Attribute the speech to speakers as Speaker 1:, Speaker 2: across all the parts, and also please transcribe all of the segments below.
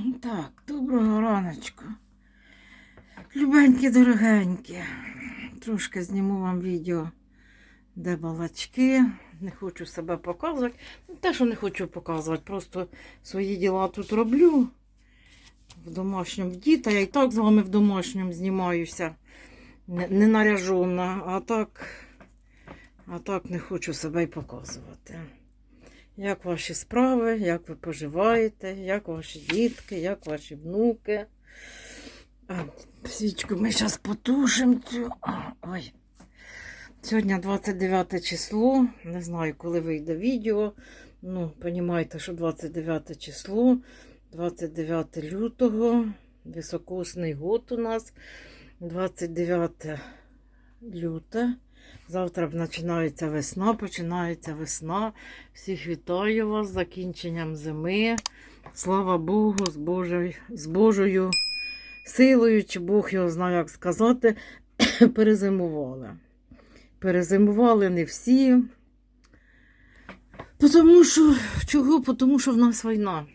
Speaker 1: Так, доброго раночку. Любенькі, дорогенькі. Трошки зніму вам відео, де балачки. Не хочу себе показувати. Те, що не хочу показувати, просто свої діла тут роблю. В домашньому діта. Я і так з вами в домашньому знімаюся. Не, не наряжена, а так, а так не хочу себе й показувати. Як ваші справи, як ви поживаєте, як ваші дітки, як ваші внуки. А, свічку ми зараз потушимо. цю. Ой. Сьогодні 29 число. Не знаю, коли вийде відео. Ну, розумієте, що 29 число, 29 лютого, високосний год у нас, 29 люте. Завтра починається весна, починається весна. Всіх вітаю вас з закінченням зими. Слава Богу, з Божою, з Божою силою, чи Бог його знає, як сказати, перезимували. Перезимували не всі. Тому що, чого? Тому що в нас війна.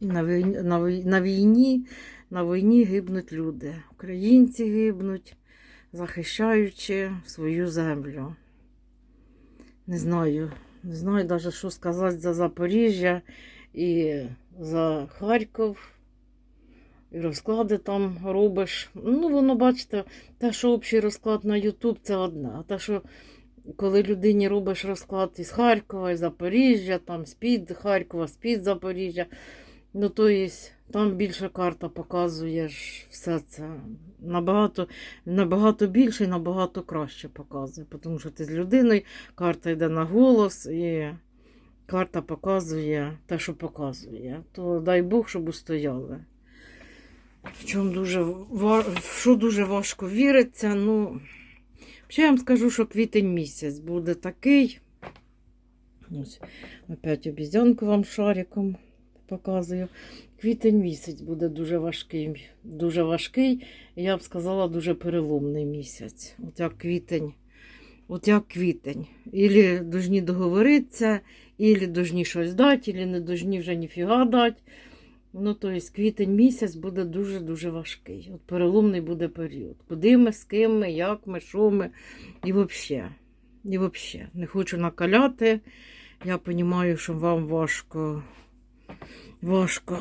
Speaker 1: І на війні, на, війні, на війні гибнуть люди. Українці гибнуть захищаючи свою землю. Не знаю, не знаю навіть, що сказати за Запоріжжя і за Харків. І розклади там робиш. Ну, воно, бачите, те, що общий розклад на Ютуб, це одне. А те, що коли людині робиш розклад із Харкова, із Запоріжжя, там з-під Харкова, з-під Запоріжжя, ну то є, там більше карта показує ж все це. Набагато, набагато більше і набагато краще показує. Тому що ти з людиною, карта йде на голос і карта показує те, що показує. То дай Бог, щоб устояли. В чому дуже, в що дуже важко віриться. Ну, ще я вам скажу, що квітень місяць буде такий. Ось, опять обізянку вам шариком показую. Квітень місяць буде дуже важкий. Дуже важкий, я б сказала, дуже переломний місяць. От як квітень. От як квітень. Ілі должні договоритися, ілі должні щось дати, ілі не должні вже ніфіга дати. Ну, то есть квітень місяць буде дуже-дуже важкий. От переломний буде період. Куди ми, з ким ми, як ми, що ми. І взагалі. І взагалі. Не хочу накаляти. Я розумію, що вам важко. Важко.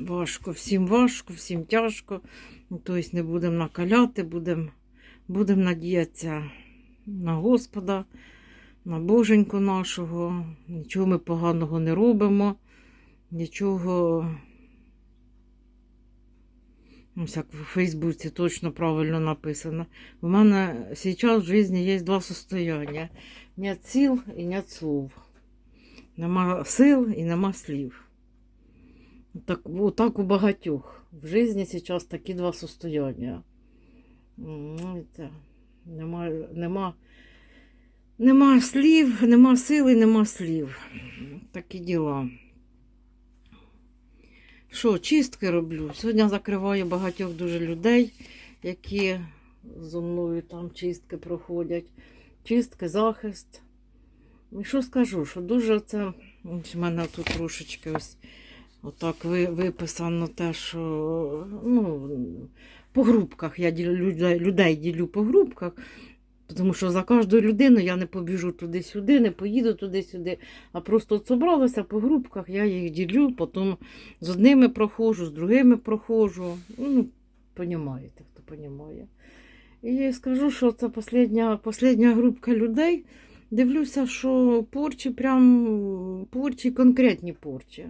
Speaker 1: Важко. Всім важко, всім тяжко. Ну, Тобто не будемо накаляти, будемо будем надіятися на Господа, на Боженьку нашого. Нічого ми поганого не робимо. Нічого. Ось як в Фейсбуці точно правильно написано. У мене зараз в житті є два состояння. Нет сил і нет слов. Нема сил і нема слів. Так, отак у багатьох. В житті зараз такі два состояння. Ну, Нема, нема, нема слів, нема сил і нема слів. Такі діла. Що, чистки роблю? Сьогодні закриваю багатьох дуже людей, які зо мною там чистки проходять. Чистки, захист. І що скажу, що дуже це. В мене тут трошечки ось отак ви- виписано те, що ну, по групках я людей, людей ділю по групках. Тому що за кожну людину я не побіжу туди-сюди, не поїду туди-сюди, а просто от зібралася по групках, я їх ділю, потім з одними проходжу, з другими проходжу. Ну, понімаєте, хто понімає. І скажу, що це остання, остання групка людей. Дивлюся, що порчі, прям порчі, конкретні порчі.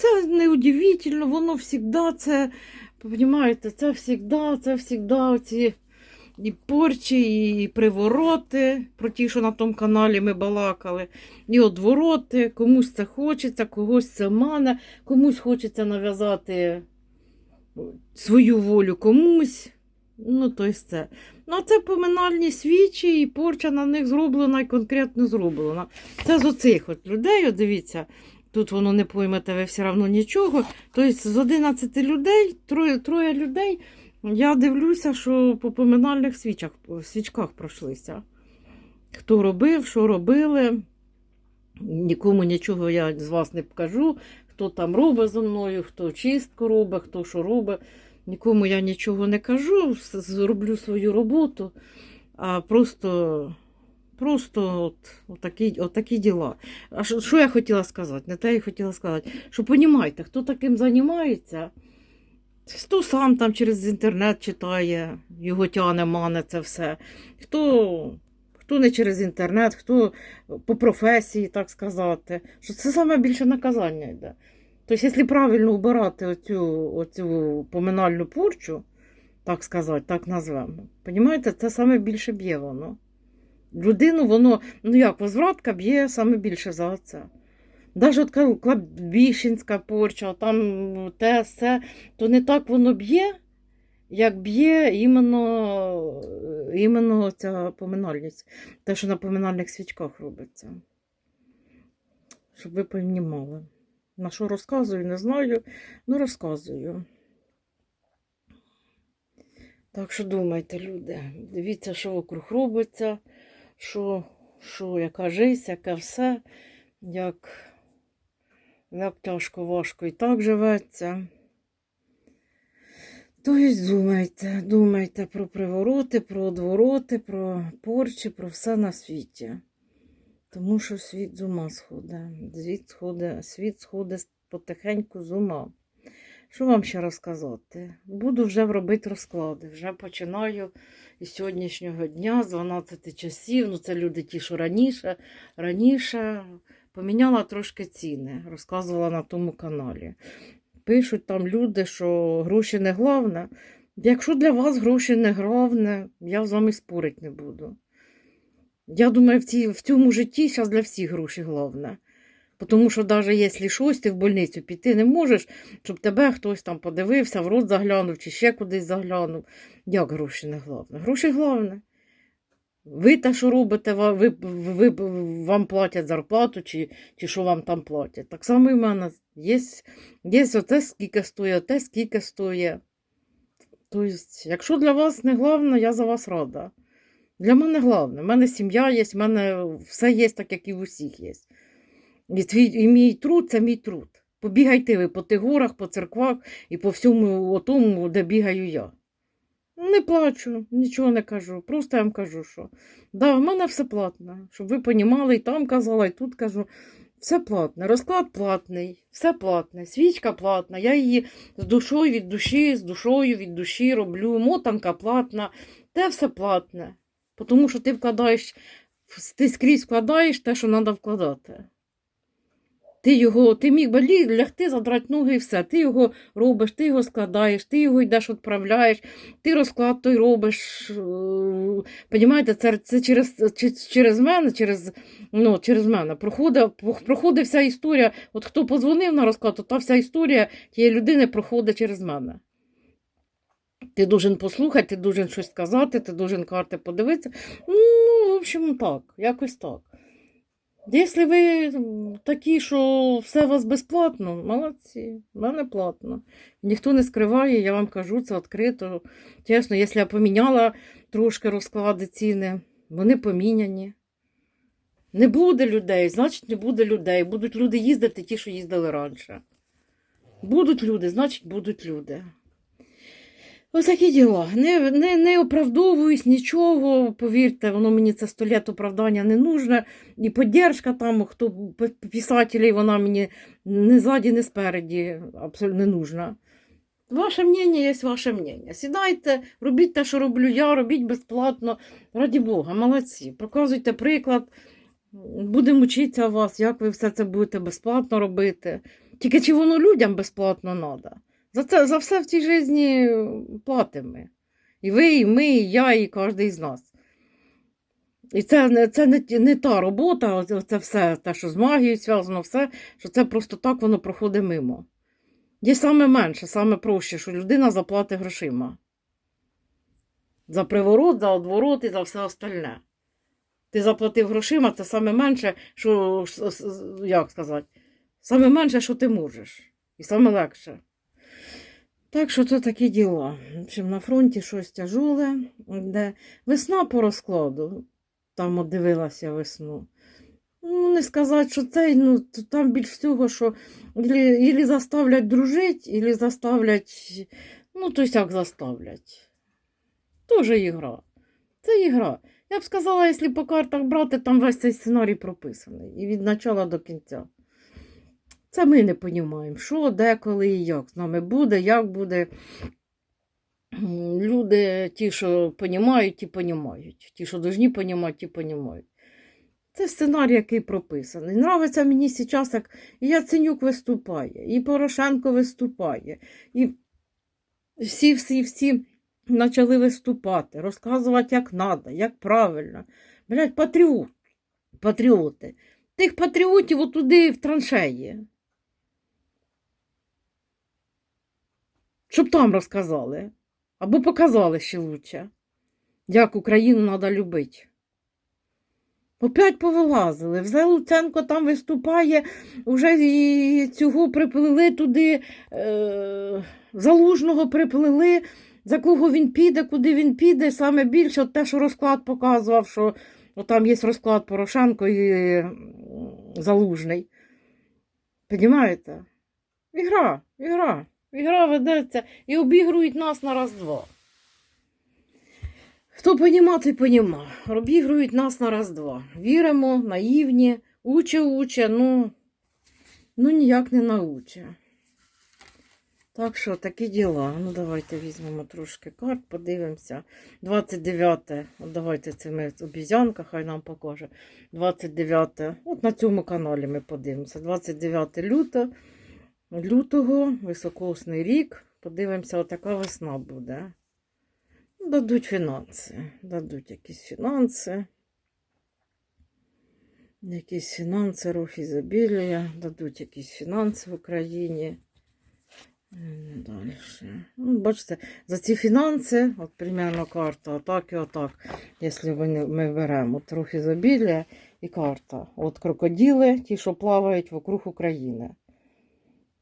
Speaker 1: Це не удивительно, воно завжди це, понімаєте, це завжди, це завжди ці і порчі, і привороти, про ті, що на тому каналі ми балакали, і одвороти, комусь це хочеться, когось це мане, комусь хочеться нав'язати свою волю комусь. Ну, то це. Ну, це поминальні свічі, і порча на них зроблена і конкретно зроблена. Це з оцих от людей, от дивіться, тут воно не поймете, ви все одно нічого. Тобто з 11 людей, троє, троє людей, я дивлюся, що по поминальних свічах, свічках пройшлися. Хто робив, що робили. Нікому нічого я з вас не покажу. хто там робить зо мною, хто чистку робить, хто що робить. Нікому я нічого не кажу, зроблю свою роботу, а просто, просто от, отакі, отакі діла. А що, що я хотіла сказати? Не те я хотіла сказати. Що понімаєте, хто таким займається, хто сам там через інтернет читає, його тяне, мане це все. Хто, хто не через інтернет, хто по професії, так сказати. Що це саме більше наказання йде. Тобто, якщо правильно обирати оцю, оцю поминальну порчу, так сказати, так назвемо, понімаєте, це саме більше б'є воно. Людину воно, ну як, возвратка б'є саме більше за це. Навіть от ка- порча, там те, все, то не так воно б'є, як б'є іменно, іменно ця поминальність, те, що на поминальних свічках робиться. Щоб ви понімали. На що розказую, не знаю, ну розказую. Так що думайте, люди, дивіться, що вокруг робиться, що, що яка життя, яке все, як, як тяжко, важко і так живеться. Тобто думайте, думайте про привороти, про одвороти, про порчі, про все на світі. Тому що світ з ума сходить. Світ сходить, світ сходить потихеньку з ума. Що вам ще розказати? Буду вже робити розклади. Вже починаю із сьогоднішнього дня, з 12 часів. Ну, це люди ті, що раніше, раніше поміняла трошки ціни, розказувала на тому каналі. Пишуть там люди, що гроші не головне. Якщо для вас гроші не головне, я з вами спорити не буду. Я думаю, в, ці, в цьому житті зараз для всіх гроші головне. Тому що навіть якщо щось, ти в больницю піти не можеш, щоб тебе хтось там подивився, в рот заглянув чи ще кудись заглянув. Як гроші не головне? Гроші головне. Ви те, що робите, ви, ви, вам платять зарплату, чи, чи що вам там платять. Так само і в мене є, є оце скільки стоїть, те скільки стоїть. Тобто, якщо для вас не головне, я за вас рада. Для мене головне. У мене сім'я є, в мене все є так, як і в усіх є. І, твій, і мій труд це мій труд. Побігайте ви по тих горах, по церквах і по всьому тому, де бігаю я. Не плачу, нічого не кажу. Просто я вам кажу, що да, в мене все платне. Щоб ви понімали, і там казала, і тут кажу. Все платне, розклад платний, все платне, свічка платна. Я її з душою від душі, з душою від душі роблю, мотанка платна, те все платне. Тому що ти вкладаєш, ти скрізь вкладаєш те, що треба вкладати. Ти його, ти міг би лягти, задрати ноги і все. Ти його робиш, ти його складаєш, ти його йдеш, відправляєш, ти розклад той робиш. е, Понімаєте, це, це через, через мене, через, ну, через мене проходить, проходить вся історія. От хто позвонив на розклад, то та вся історія тієї людини проходить через мене. Ти должен послухати, ти должен щось сказати, ти должен карти подивитися. Ну, в общем, так, якось так. Якщо ви такі, що все у вас безплатно, молодці, в мене платно. Ніхто не скриває, я вам кажу, це відкрито. Чесно, якщо я поміняла трошки розклади ціни, вони поміняні. Не буде людей, значить не буде людей. Будуть люди їздити, ті, що їздили раніше. Будуть люди, значить будуть люди. Ось такі діла. Не, не, не оправдовуюсь нічого, повірте, воно мені це сто літ оправдання не нужне. І поддержка там, хто п- писателей, вона мені не ззаді, не спереді абсолютно не нужна. Ваше мнення є ваше мнення. Сідайте, робіть те, що роблю я, робіть безплатно. Раді Бога, молодці. Показуйте приклад. Будемо вчитися у вас, як ви все це будете безплатно робити. Тільки чи воно людям безплатно треба? За, це, за все в цій житті платимо. І ви, і ми, і я, і кожен з нас. І це, це не, не та робота, це все, те, що з магією зв'язано, все, що це просто так воно проходить мимо. Є саме менше, саме проще, що людина заплатить грошима. За приворот, за одворот і за все остальне. Ти заплатив грошима, це саме менше, що, як сказати, саме менше, що ти можеш. І саме легше. Так що це такі діла. В общем, на фронті щось тяжуле, де весна по розкладу. Там дивилася весну. Ну, не сказати, що цей, ну, там більш всього, що ілі, заставлять дружити, ілі заставлять, ну, то як заставлять. Тоже ігра. Це ігра. Я б сказала, якщо по картах брати, там весь цей сценарій прописаний. І від початку до кінця. Це ми не розуміємо, що, де, коли і як з нами буде, як буде. Люди, ті, що розуміють, ті розуміють. Ті, що повинні розуміти, ті розуміють. Це сценарій, який прописаний. Нравиться мені зараз, як і Яценюк виступає, і Порошенко виступає, і всі, всі, всі почали виступати, розказувати, як треба, як правильно. Блять, патріот, патріоти. Тих патріотів отуди в траншеї. Щоб там розказали. Або показали ще лучше, як Україну треба любити. Опять повилазили. Вже Луценко там виступає, вже і цього приплили туди, е, залужного приплили, за кого він піде, куди він піде. Саме більше от те, що розклад показував, що от там є розклад Порошенко і Залужний. Понімаєте? Ігра, ігра. Ігра ведеться і обігрують нас на раз-два. Хто поніма, той поніма. Обігрують нас на раз-два. Віримо, наївні, уче, уче, ну, ну ніяк не науче. Так що такі діла. Ну, давайте візьмемо трошки карт, подивимося. 29, от давайте це ми обізянка, хай нам покаже. 29, от на цьому каналі ми подивимося. 29 лютого, лютого, високосний рік. Подивимося, отака весна буде. Дадуть фінанси. Дадуть якісь фінанси. Якісь фінанси, рух ізобілія, дадуть якісь фінанси в Україні. Далі. Ну, бачите, за ці фінанси, от примерно карта, отак і отак. Якщо ми, беремо от рух ізобілія і карта. От крокодили, ті, що плавають вокруг України.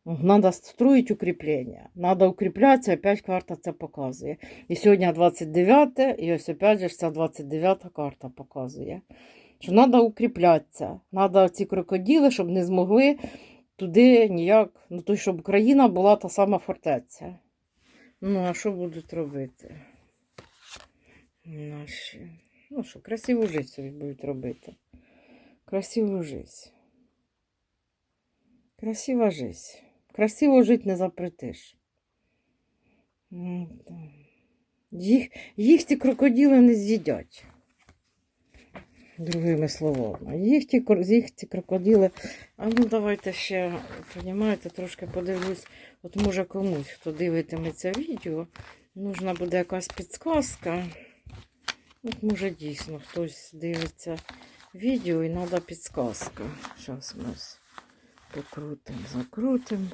Speaker 1: Надо строить укріплення. Надо укріплятися, опять карта це показує. І сьогодні 29, і ось опять же ця 29 карта показує. Що треба укріплятися. Треба ці крокодили, щоб не змогли туди ніяк. Ну, то, щоб Україна була та сама фортеця. Ну, а що будуть робити? Наші. Ну що, красиву життя собі будуть робити. Красиву життя. Красива життя. Красиво жити не запретиш. Їх, їх ці крокодили не з'їдять. Другими словами. Їх ті, їх ці крокодили. А ну давайте ще, розумієте, трошки подивлюсь. От може комусь, хто дивитиметься відео, нужна буде якась підсказка. От може дійсно хтось дивиться відео і треба підсказка. Зараз ми покрутимо, закрутимо.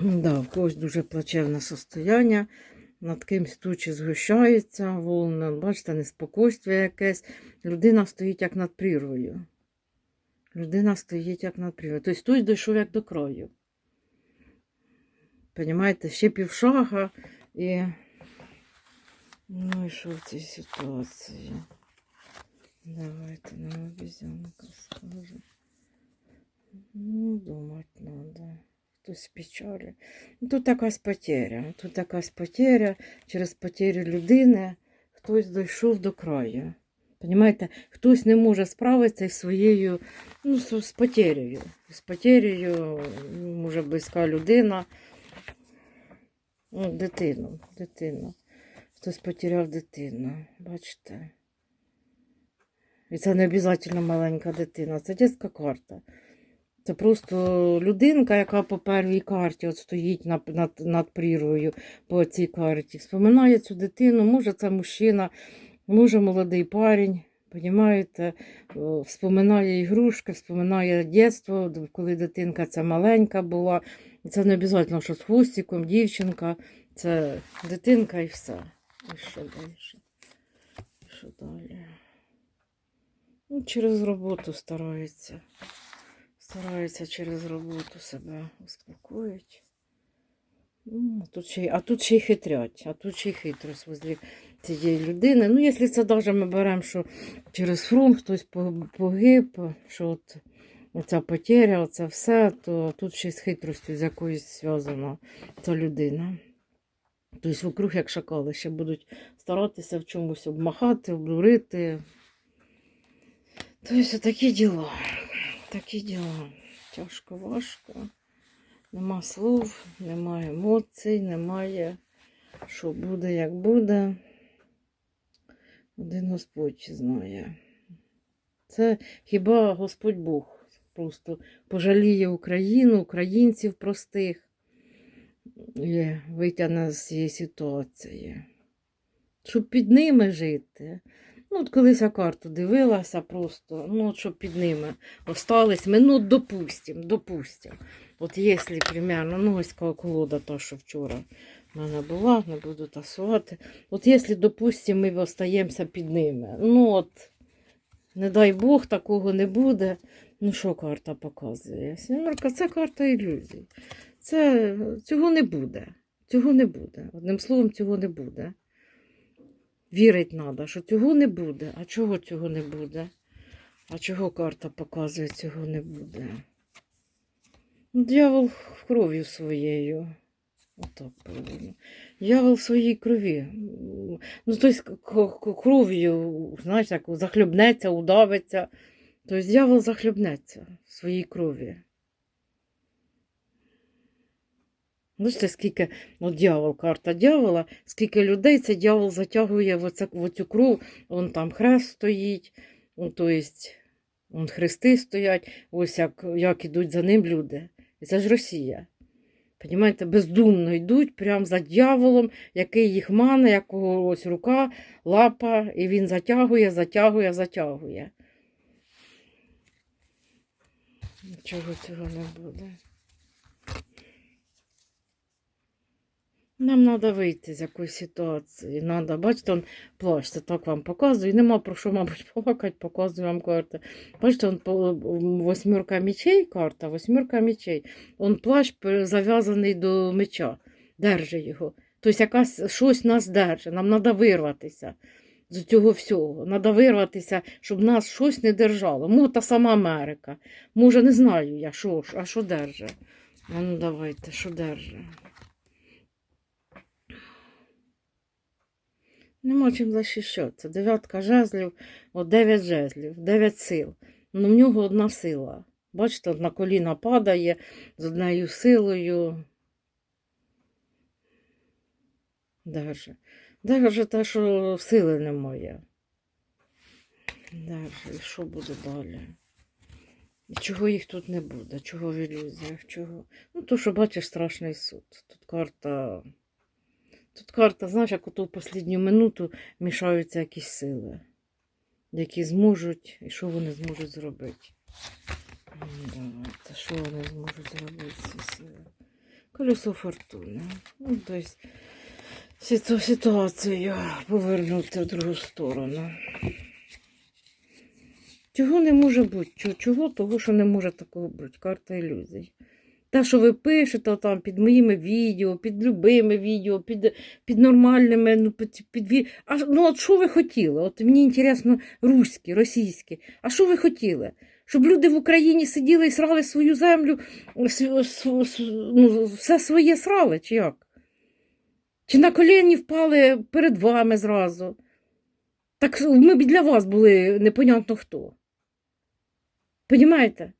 Speaker 1: Да, в когось дуже плачевне состояння, над кимсь тучі згущається, волна, бачите, неспокойствие якесь. Людина стоїть як над прірвою. Людина стоїть як над прірвою. Тобто хтось дійшов як до краю. Понімаєте, ще півшага і. Ну і що в цій ситуації? Давайте на обізянка скаже. Ну, думати треба. Хтось печалі. Тут якась потеря. Тут якась потеря. Через потерю людини хтось дійшов до краю. Понимаєте, хтось не може справитися із своєю, ну, з, з потерею. З потерею, може, близька людина. Ну, дитину, дитину. Хтось потеряв дитину. Бачите? І це не обов'язково маленька дитина, це дитяча карта. Це просто людинка, яка по первій карті от стоїть над, над, над прірвою по цій карті. Вспоминає цю дитину, може це мужчина, може молодий парень. Понімаєте, вспоминає ігрушки, вспоминає дитинство, коли дитинка ця маленька була. Це не обов'язково, що з хвостиком, дівчинка, це дитинка і все. І що далі? Що далі? Ну, через роботу старається. Старається через роботу себе успокоїти. Ну, тут ще, а тут ще й хитрять, а тут ще й хитрость возле цієї людини. Ну, якщо це навіть ми беремо, що через фронт хтось погиб, що от оця потеря, оце все, то тут ще й з хитростю з якоюсь зв'язана ця людина. Тобто вокруг, як шакали, ще будуть старатися в чомусь обмахати, обдурити. Тобто такі діла. Такі діла. Тяжко, важко. Нема слов, немає емоцій, немає, що буде, як буде. Один Господь знає. Це хіба Господь Бог просто пожаліє Україну, українців простих і витягне з цієї ситуації. Щоб під ними жити. Ну, от колись я карту дивилася просто, ну, щоб під ними остались ми, ну, допустим, допустим. От якщо, примерно, ну, ось колода та, що вчора в мене була, не буду тасувати. От якщо, допустим, ми остаємося під ними, ну, от, не дай Бог, такого не буде. Ну, що карта показує? Сімерка, це карта ілюзій. Це, цього не буде. Цього не буде. Одним словом, цього не буде. Вірить треба, що цього не буде. А чого цього не буде? А чого карта показує, цього не буде? Ну, Дьявол кров'ю своєю. Отак правильно. Дьявол в своїй крові. Ну, тобто кров'ю, знаєш, як захлюбнеться, удавиться. Тобто дьявол захлюбнеться в своїй крові. Бачите, скільки ну, дьявол, карта дьявола, скільки людей цей дьявол затягує в, оце, в оцю кров, вон там хрест стоїть, то єсть, вон хрести стоять, ось як, як ідуть за ним люди. І це ж Росія. Понімаєте, бездумно йдуть прямо за дьяволом, який їх мане, якого ось рука, лапа, і він затягує, затягує, затягує. Нічого цього не буде. Нам треба вийти з якоїсь ситуації. Надо, бачите, он плащ, це так вам показую. Нема про що, мабуть, плакати, показую вам карти. Бачите, он восьмірка мечей, карта, восьмірка мечей. Он плащ зав'язаний до меча, держи його. Тобто якась щось нас держить, нам треба вирватися з цього всього. Треба вирватися, щоб нас щось не держало. Може, та сама Америка. Може, не знаю я, що, а що держить. Ну давайте, що держить. Нема чим захищатися. Дев'ятка жезлів, от дев'ять жезлів, дев'ять сил. Ну в нього одна сила. Бачите, на коліна падає з однією силою. Держи. Держи те, що сили немає. Держи. І що буде далі? І чого їх тут не буде? Чого в ілюзіях? Чого? Ну, то, що бачиш страшний суд. Тут карта. Тут карта, знаєш, як ото в останню минуту мішаються якісь сили, які зможуть, і що вони зможуть зробити. Давайте, що вони зможуть зробити ці сили? Колесо фортуни. Ну, тобто ситу- ситуацію повернути в другу сторону. Чого не може бути? Чого? Того, що не може такого бути. Карта ілюзій. Те, що ви пишете там під моїми відео, під любими відео, під, під нормальними, ну, під, під, а, ну, от що ви хотіли? От мені інтересно, руські, російські. А що ви хотіли? Щоб люди в Україні сиділи і срали свою землю, ну, все своє срали, чи як? Чи на коліні впали перед вами зразу? Так ми б для вас були непонятно хто. Понімаєте?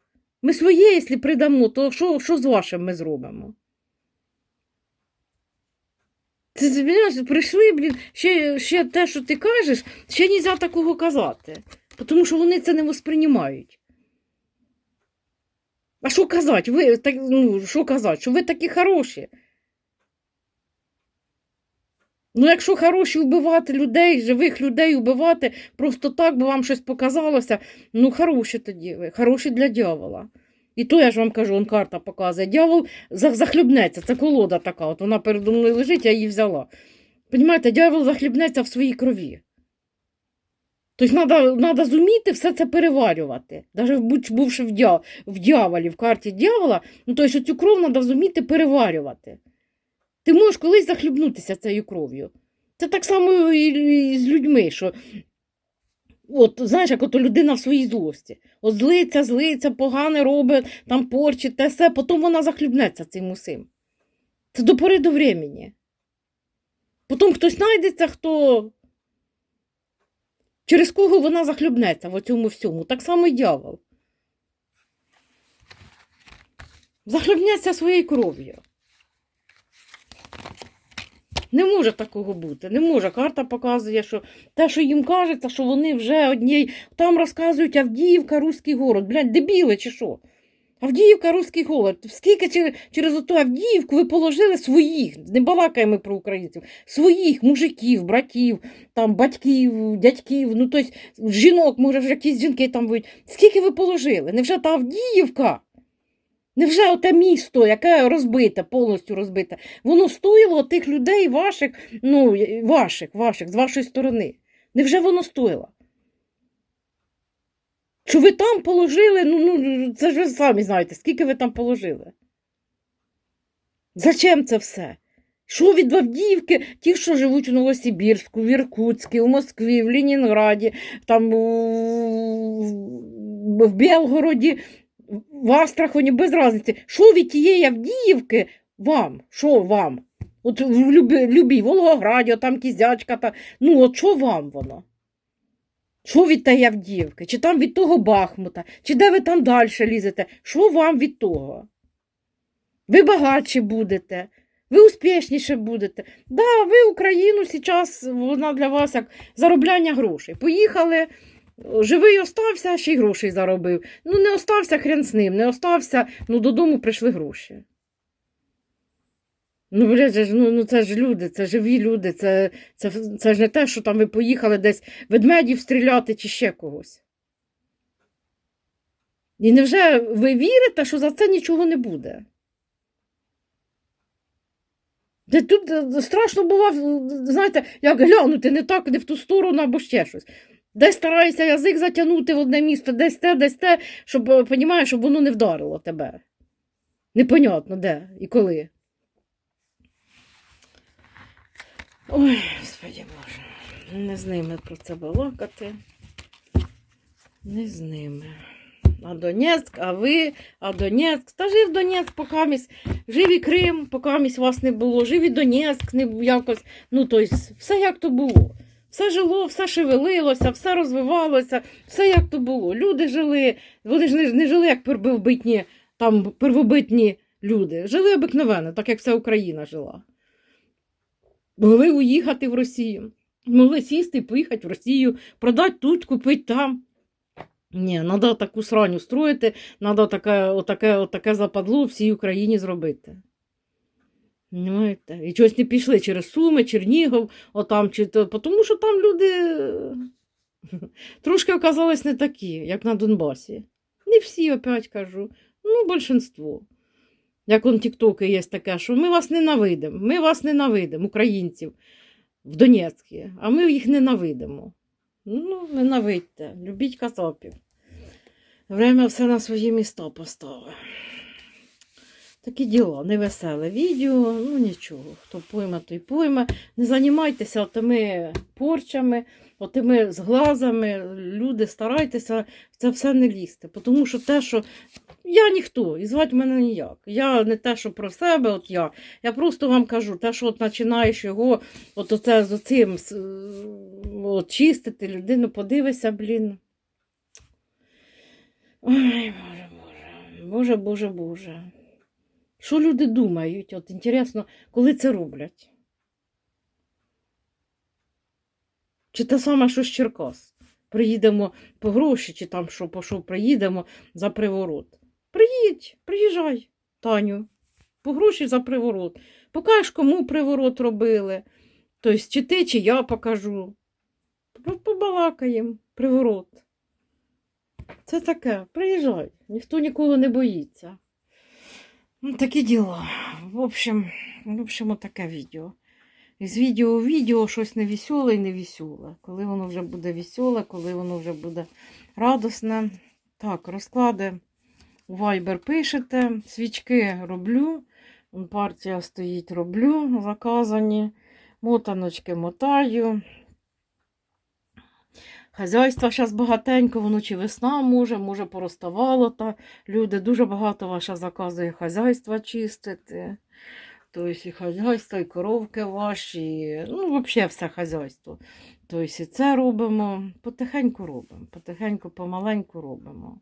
Speaker 1: Ми своє, якщо придамо, то що, що з вашим ми зробимо? Ти прийшли, блін, ще, ще те, що ти кажеш, ще не можна такого казати. Тому що вони це не восприймають. А що казати? Ви так, ну, що казати? Що ви такі хороші? Ну, якщо хороші вбивати людей, живих людей вбивати, просто так би вам щось показалося, ну хороші тоді ви, хороші для дьявола. І то я ж вам кажу, он карта показує. Дьявол за- захлюбнеться, це колода така, от вона передо мною лежить, я її взяла. Понімаєте, дьявол захлюбнеться в своїй крові. Тобто треба зуміти все це переварювати. Навіть бувши в дьяволі, в карті дьявола, ну тобто цю кров треба зуміти переварювати. Ти можеш колись захлюбнутися цією кров'ю. Це так само і, і з людьми, що от, знаєш, як ото людина в своїй злості. От злиться, злиться, погане робить, там порчить, те все, потім вона захлібнеться цим усім. Це до пори до времени. Потім хтось знайдеться, хто. Через кого вона захлюбнеться в цьому всьому. Так само й дьявол. Захлюбнеться своєю кров'ю. Не може такого бути. Не може. Карта показує, що те, що їм кажеться, що вони вже однієї. Там розказують Авдіївка, Руський город. Блядь, дебіли чи що? Авдіївка, Руський город. Скільки через, через оту Авдіївку ви положили своїх, не балакаємо про українців, своїх мужиків, братів, там, батьків, дядьків, ну тобто жінок, може, вже якісь жінки там будуть. Скільки ви положили? Невже та Авдіївка? Невже оте місто, яке розбите, повністю розбите, воно стоїло тих людей ваших, ну, ваших, ваших, з вашої сторони? Невже воно стоїло? Що ви там положили, ну, ну це ж ви самі знаєте, скільки ви там положили? Зачем це все? Що від Авдіївки, ті, що живуть у Новосибірську, в Іркутську, у Москві, в Ленінграді, там в Белгороді, в Астрахані, без разниці. Що від тієї Авдіївки вам? Що вам? От в любі, любій Волгограді, там кізячка, та... ну от що вам воно? Що від тієї Авдіївки? Чи там від того Бахмута? Чи де ви там далі лізете? Що вам від того? Ви багатші будете, ви успішніше будете. Да, ви Україну зараз, вона для вас як заробляння грошей. Поїхали, живий остався, ще й грошей заробив. Ну, не остався хрен з ним, не остався, ну додому прийшли гроші. Ну, блядь, ну, ну це ж люди, це живі люди, це, це, це ж не те, що там ви поїхали десь ведмедів стріляти чи ще когось. І невже ви вірите, що за це нічого не буде? Де тут е, страшно було, знаєте, як глянути не так, не в ту сторону або ще щось. Десь стараєшся язик затягнути в одне місце, десь те, десь те, щоб, е, понімаєш, щоб воно не вдарило тебе. Непонятно де і коли. Ой, господи Боже, не з ними про це балакати. Не з ними. А Донецьк, а ви, а Донецьк. Та жив Донецьк, поки місь, жив і Крим, поки місь вас не було, жив і Донецьк, не якось, ну, тобто, все як то було. Все жило, все шевелилося, все розвивалося, все як то було. Люди жили, вони ж не, не жили як первобитні, там, первобитні люди. Жили обикновенно, так як вся Україна жила. Могли уїхати в Росію. Могли сісти і поїхати в Росію, продати тут, купити там. Ні, треба таку сраню строїти, треба таке, отаке, отаке западло всій Україні зробити. Понимаєте? І чогось не пішли через Суми, Чернігов, отам, чи то, тому що там люди трошки оказались не такі, як на Донбасі. Не всі, опять кажу, ну, більшинство. Як он тіктоки є таке, що ми вас ненавидимо, ми вас ненавидимо, українців в Донецькі, а ми їх ненавидимо. Ну, ненавидьте, любіть казапів. Время все на свої міста поставить. Такі діла, невеселе відео, ну нічого. Хто пойме, той пойме. Не займайтеся тими порчами, отими зглазами. Люди, старайтеся це все не лізти. Тому що те, що я ніхто, і звати мене ніяк. Я не те, що про себе, от я. Я просто вам кажу, те, що от починаєш його, от оце з оцим з, от, чистити, людину подивися, блін. Ой, Боже, Боже, Боже, Боже. Що люди думають? От інтересно, коли це роблять? Чи те саме, що з Черкас? Приїдемо по гроші, чи там що, по що приїдемо за приворот. Приїдь, приїжджай, Таню, по гроші за приворот. Покажеш, кому приворот робили. Тобто, чи ти, чи я покажу. Побалакаємо, приворот. Це таке, приїжджай, ніхто ніколи не боїться. Ну, такі діла. В общем, в общем, таке відео. Із відео в відео щось невеселе і невеселе. Коли воно вже буде веселе, коли воно вже буде радосне. Так, розклади у Viber пишете, свічки роблю. Партія стоїть, роблю, заказані. Мотаночки мотаю. Хазяйства зараз багатенько, воно чи весна може, може пороставало. Та люди дуже багато ваша заказує хазяйства чистити. Тобто і хазяйство, і коровки ваші, ну, взагалі все хазяйство. Тобто і це робимо, потихеньку робимо, потихеньку, помаленьку робимо.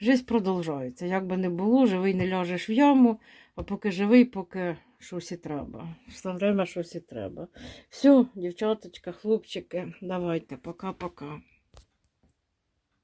Speaker 1: Життя продовжується. Як би не було, живий не ляжеш в яму, а поки живий, поки щось і треба. Все время щось і треба. Все, дівчаточка, хлопчики, давайте, пока-пока.